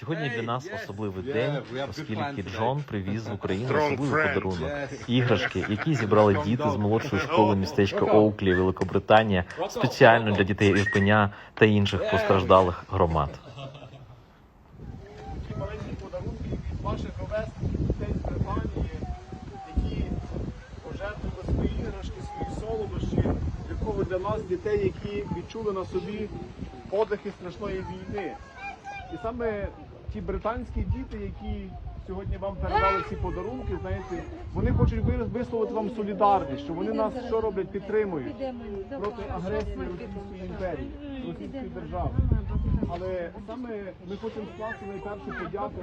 Сьогодні для нас особливий день, оскільки Джон привіз в Україну особливий подарунок. Іграшки, які зібрали діти з молодшої школи містечка Оуклі, Великобританія, спеціально для дітей Ірпеня та інших постраждалих громад. Такі маленькі подарунки від ваших ровесників, дітей з Британії, які пожертвували свої іграшки, свої солодощі, для кого для нас дітей, які відчули на собі подихи страшної війни. І саме ті британські діти, які сьогодні вам передали ці подарунки, знаєте, вони хочуть ви- висловити вам солідарність, що вони нас що роблять, підтримують проти агресії Російської імперії, Російської держави. Але саме ми хочемо скласти найпершу подяку.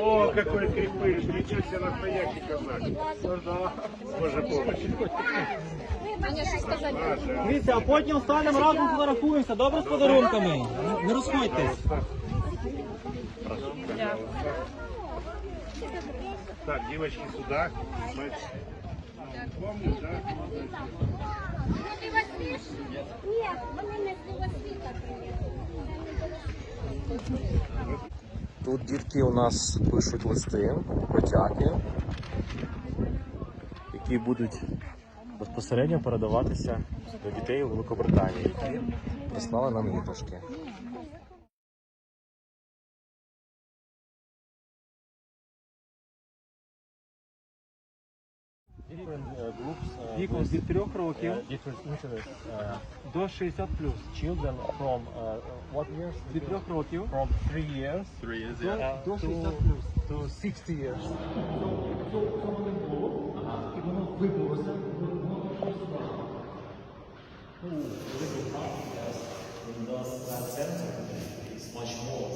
О, какой крепыш! Ничего себе настоящий казак! Боже помощи! Дивіться, а потім станемо разом фотографуємося. Добре з подарунками? Не розходьтесь. Так, девочки, сюда. Ні, вони не з Лівосвіта Тут дітки у нас пишуть листи, потяки, які будуть безпосередньо передаватися до дітей у Великобританії, які прислали нам іграшки. Віком від 3 років до 60 плюс. children from uh, what years? Від 3 років From three years до, до 60 плюс. to 60 years. І воно вибулося. Windows Center is much more